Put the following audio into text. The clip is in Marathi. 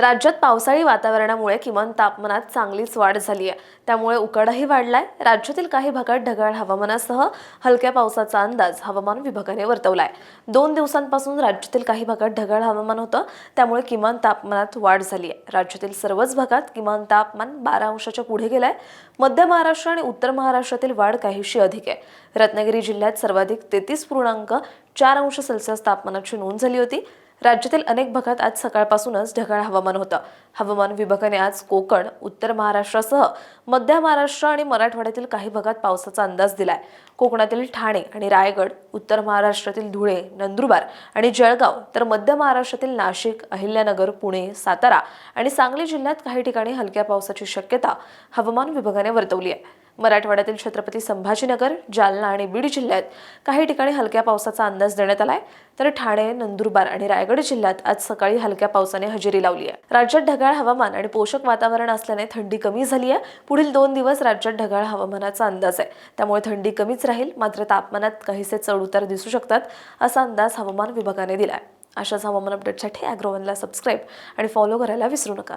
राज्यात पावसाळी वातावरणामुळे किमान तापमानात चांगलीच वाढ झाली आहे. त्यामुळे उकाडाही वाढलाय. राज्यातील काही भागात ढगाळ हवामानासह हलक्या पावसाचा अंदाज हवामान विभागाने वर्तवलाय. दोन दिवसांपासून राज्यातील काही भागात ढगाळ हवामान होतं. त्यामुळे किमान तापमानात वाढ झाली आहे. राज्यातील सर्वच भागात किमान तापमान बारा अंशाच्या पुढे गेलंय. मध्य महाराष्ट्र आणि उत्तर महाराष्ट्रातील वाढ काहीशी अधिक आहे. रत्नागिरी जिल्ह्यात सर्वाधिक तेहतीस पूर्णांक चार अंश सेल्सिअस तापमानाची नोंद झाली होती. राज्यातील अनेक भागात आज सकाळपासूनच ढगाळ हवामान होतं. हवामान विभागाने आज कोकण उत्तर महाराष्ट्रासह मध्य महाराष्ट्र आणि मराठवाड्यातील काही भागात पावसाचा अंदाज दिलाय. कोकणातील ठाणे आणि रायगड उत्तर महाराष्ट्रातील धुळे नंदुरबार आणि जळगाव तर मध्य महाराष्ट्रातील नाशिक अहिल्यानगर पुणे सातारा आणि सांगली जिल्ह्यात काही ठिकाणी हलक्या पावसाची शक्यता हवामान विभागाने वर्तवली आहे. मराठवाड्यातील छत्रपती संभाजीनगर जालना आणि बीड जिल्ह्यात काही ठिकाणी हलक्या पावसाचा अंदाज देण्यात आलाय. तर ठाणे नंदुरबार आणि रायगड जिल्ह्यात आज सकाळी हलक्या पावसाने हजेरी लावली आहे. राज्यात ढगाळ हवामान आणि पोषक वातावरण असल्याने थंडी कमी झाली आहे. पुढील दोन दिवस राज्यात ढगाळ हवामानाचा अंदाज आहे. त्यामुळे थंडी कमीच राहील मात्र तापमानात काहीसे चढउतार दिसू शकतात असा अंदाज हवामान विभागाने दिला आहे अशाच हवामान अपडेटसाठी अॅग्रोवनला सबस्क्राईब आणि फॉलो करायला विसरू नका.